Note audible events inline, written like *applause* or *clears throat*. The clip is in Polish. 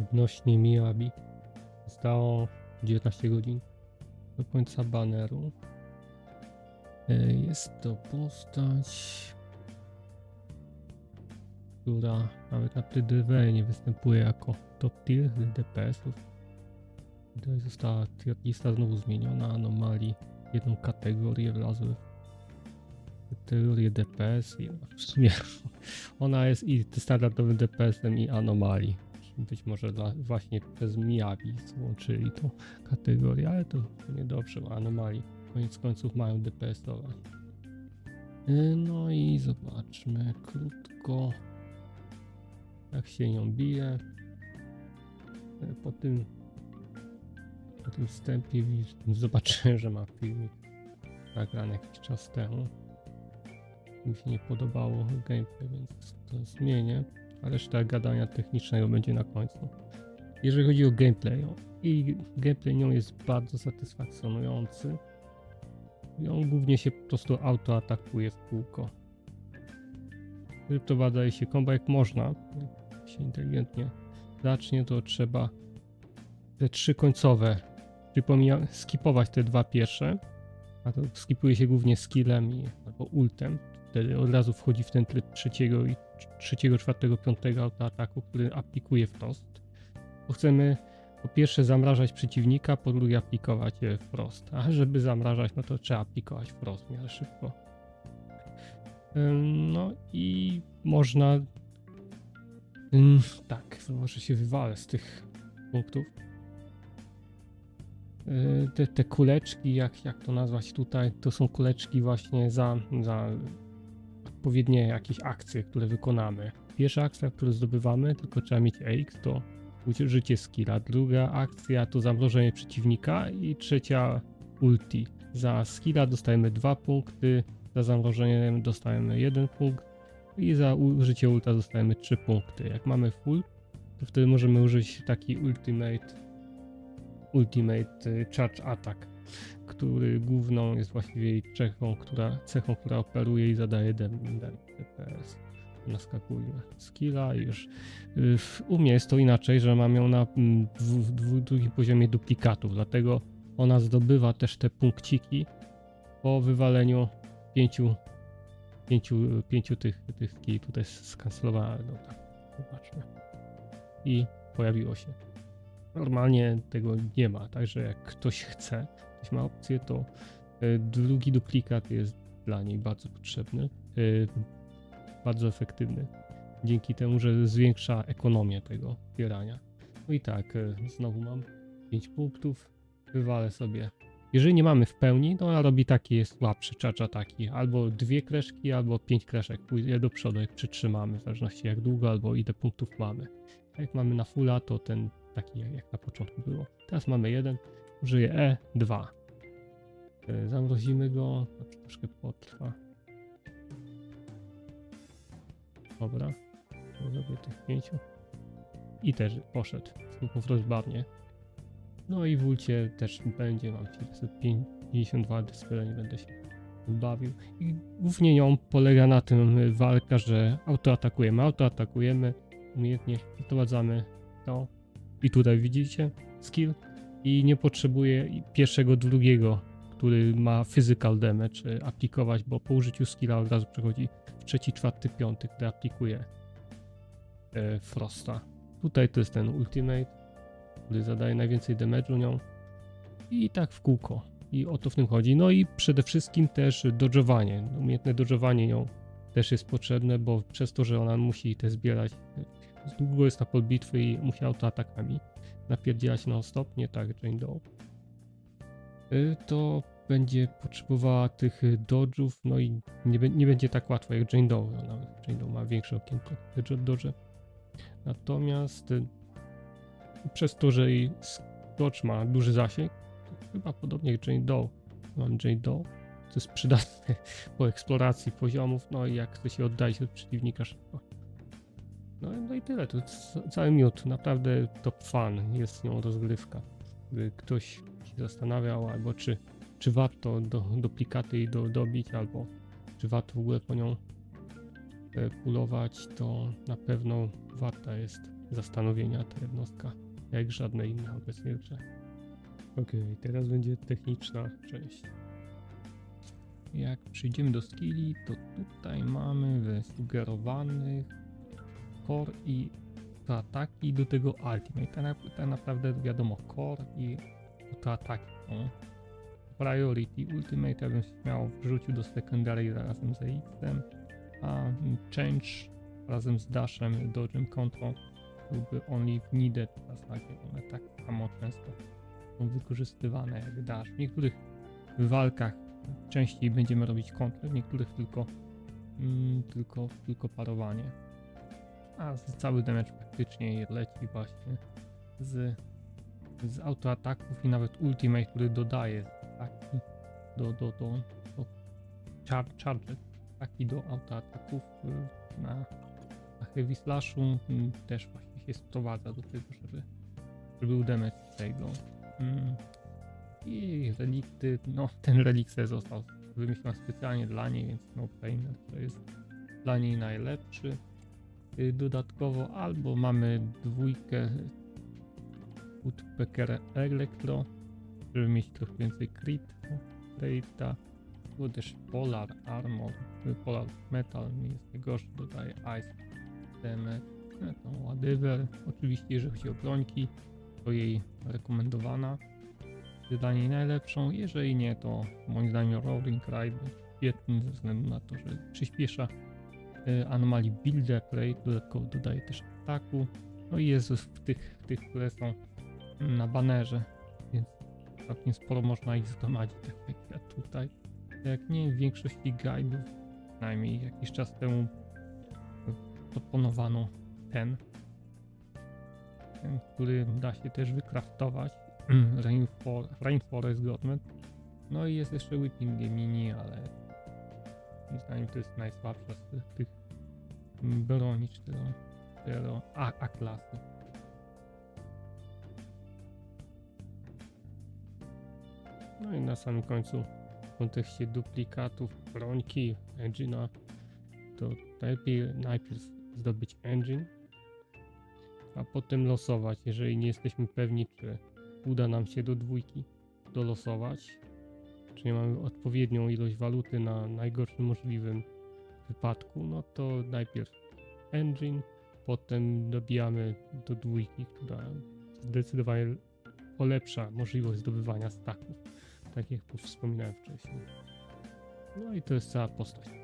odnośnie Miyabi. Zostało 19 godzin do końca baneru. E, Jest to postać, która nawet na TDW nie występuje jako top tier DPS-ów. Tutaj została lista znowu zmieniona, anomalii jedną kategorię wlazły w kategorię DPS i w sumie *laughs* ona jest i standardowym DPS-em i anomalii. Być może dla, właśnie przez Miyabi złączyli tą kategorię, ale to, niedobrze, bo anomalii koniec końców mają DPS-ować. Yy, No i zobaczmy krótko, jak się nią bije. Yy, Po tym, po tym wstępie zobaczyłem, że ma filmik nagrany jakiś czas temu. Mi się nie podobało gameplay, więc to zmienię. A reszta gadania technicznego będzie na końcu. Jeżeli chodzi o gameplay, i gameplay nią jest bardzo satysfakcjonujący. I on głównie się po prostu autoatakuje w kółko. Wyprowadza się komba jak można, jak się inteligentnie zacznie, to trzeba te trzy końcowe, przypomina, skipować te dwa pierwsze, a to skipuje się głównie skillem i, albo ultem. Wtedy od razu wchodzi w ten tryb trzeciego i trzeciego, czwartego, piątego autoataku, który aplikuje wprost. Bo chcemy po pierwsze zamrażać przeciwnika, po drugie aplikować wprost. A żeby zamrażać, no to trzeba aplikować wprost miarę szybko. No i można. Tak, może się wywalę z tych punktów. Yy, Te, te kuleczki, jak, jak to nazwać tutaj, to są kuleczki właśnie za, za odpowiednie jakieś akcje, które wykonamy. Pierwsza akcja, którą zdobywamy, tylko trzeba mieć AX, to użycie skilla. Druga akcja to zamrożenie przeciwnika i trzecia ulti. Za skilla dostajemy 2 punkty, za zamrożenie dostajemy 1 punkt i za użycie ulta dostajemy 3 punkty. Jak mamy full, to wtedy możemy użyć taki ultimate ultimate y, charge attack, który główną jest właściwie jej cechą, która, cechą, która operuje i zadaje DPS. Naskakujmy skilla i już U mnie jest to inaczej, że mam ją na drugim poziomie duplikatów, dlatego ona zdobywa też te punkciki po wywaleniu pięciu, pięciu, pięciu tych, tych skilli. Tutaj skancelowałem, dobra, zobaczmy. I pojawiło się. Normalnie tego nie ma, także jak ktoś chce, ktoś ma opcję, to y, drugi duplikat jest dla niej bardzo potrzebny, y, bardzo efektywny dzięki temu, że zwiększa ekonomię tego zbierania. No i tak, e, znowu mam 5 punktów, wywalę sobie. Jeżeli nie mamy w pełni, to ona robi takie słabsze charge ataki, albo dwie kreszki, albo pięć kreszek, pójdę do przodu, jak przytrzymamy, w zależności jak długo, albo ile punktów mamy. Jak mamy na fulla, to ten taki jak na początku było. Teraz mamy jeden, użyję E2. E, Zamrozimy go, troszkę potrwa. Dobra. Zrobię tych pięciu. I też poszedł. Po rozbarnie. No i w ulcie też będzie, mam 752 dyspele, nie będę się bawił. I głównie nią polega na tym walka, że autoatakujemy, autoatakujemy, umiejętnie wprowadzamy to. I tutaj widzicie skill i nie potrzebuję i pierwszego, drugiego, który ma physical damage y, aplikować, bo po użyciu skilla od razu przechodzi w trzeci, czwarty, piąty, który aplikuje e, Frosta. Tutaj to jest ten Ultimate, który zadaje najwięcej damage'u nią. I tak w kółko. I o to w tym chodzi. No i przede wszystkim też dodżowanie. Umiejętne dodżowanie nią też jest potrzebne, bo przez to, że ona musi te zbierać, e, długo jest na pol bitwy i musi autoatakami napierdzielać non stop, nie tak Jane Doe. Y, To będzie potrzebowała tych dodge'ów, no i nie, nie będzie tak łatwo jak Jane Doe. No, Nawet Jane Doe ma większe okienko dodge. Natomiast y, przez to, że jej dodge ma duży zasięg, chyba podobnie jak Jane Doe, mam Jane Doe, to jest przydatne *laughs* po eksploracji poziomów, no i jak chce się oddalić od przeciwnika szybko. No, no i tyle, to cały miód, naprawdę top fan jest nią rozgrywka. Gdy ktoś się zastanawiał, albo czy, czy warto do, duplikaty jej do, dobić, albo czy warto w ogóle po nią e, pulować, to na pewno warta jest zastanowienia ta jednostka, jak żadne inne obecnie w grze. Okej, teraz będzie techniczna część. Jak przyjdziemy do skilli, to tutaj mamy wysugerowanych core i ataki do tego ultimate. Tak, na, tak naprawdę wiadomo core i ataki. No. Priority ultimate ja bym śmiał wrzucił do secondary razem z EX-em, a change razem z dashem, dodge'em, control byłby only w needed w zasadzie. One tak samo często są wykorzystywane jak dash. W niektórych walkach częściej będziemy robić kontrę, w niektórych tylko, mm, tylko, tylko parowanie. A cały damage praktycznie leci właśnie z, z autoataków i nawet ultimate, który dodaje taki do, do, do, do char, charge, taki do autoataków y, na, na heavy slashu mm, też właśnie się sprowadza do tego, żeby, był damage tego. Mm. I relikty, no *laughs* ten relikt został wymyślony specjalnie dla niej, więc no brainer to jest dla niej najlepszy. Y, Dodatkowo albo mamy dwójkę Woodpecker Electro, żeby mieć trochę więcej crit rate'a, albo też Polar Armor, y, Polar Metal nie jest najgorszy, dodaje Ice Damage, no whatever. Oczywiście jeżeli chodzi o brońki, to jej rekomendowana niej najlepszą. Jeżeli nie, to moim zdaniem Roaring jest świetny ze względu na to, że przyspiesza anomalii Builder Rate, dodatkowo dodaje też ataku. No i jest w tych, w tych, które są na banerze, więc całkiem sporo można ich zgromadzić, tak jak ja tutaj. Jak nie, w większości guide'ów, przynajmniej jakiś czas temu proponowano ten, ten, który da się też wykraftować. *clears throat* Rainfor- Rainforest Godman. No i jest jeszcze Whipping Gemini, ale moim zdaniem to jest najsłabsza z tych, broni 4 A, A klasy. No i na samym końcu w kontekście duplikatów brońki engine'a to najlepiej najpierw zdobyć engine, a potem losować, jeżeli nie jesteśmy pewni, czy uda nam się do dwójki dolosować, czy nie mamy odpowiednią ilość waluty na najgorszym możliwym wypadku, no to najpierw engine, potem dobijamy do dwójki, która zdecydowanie polepsza możliwość zdobywania staków, tak jak wspominałem wcześniej. No i to jest cała postać.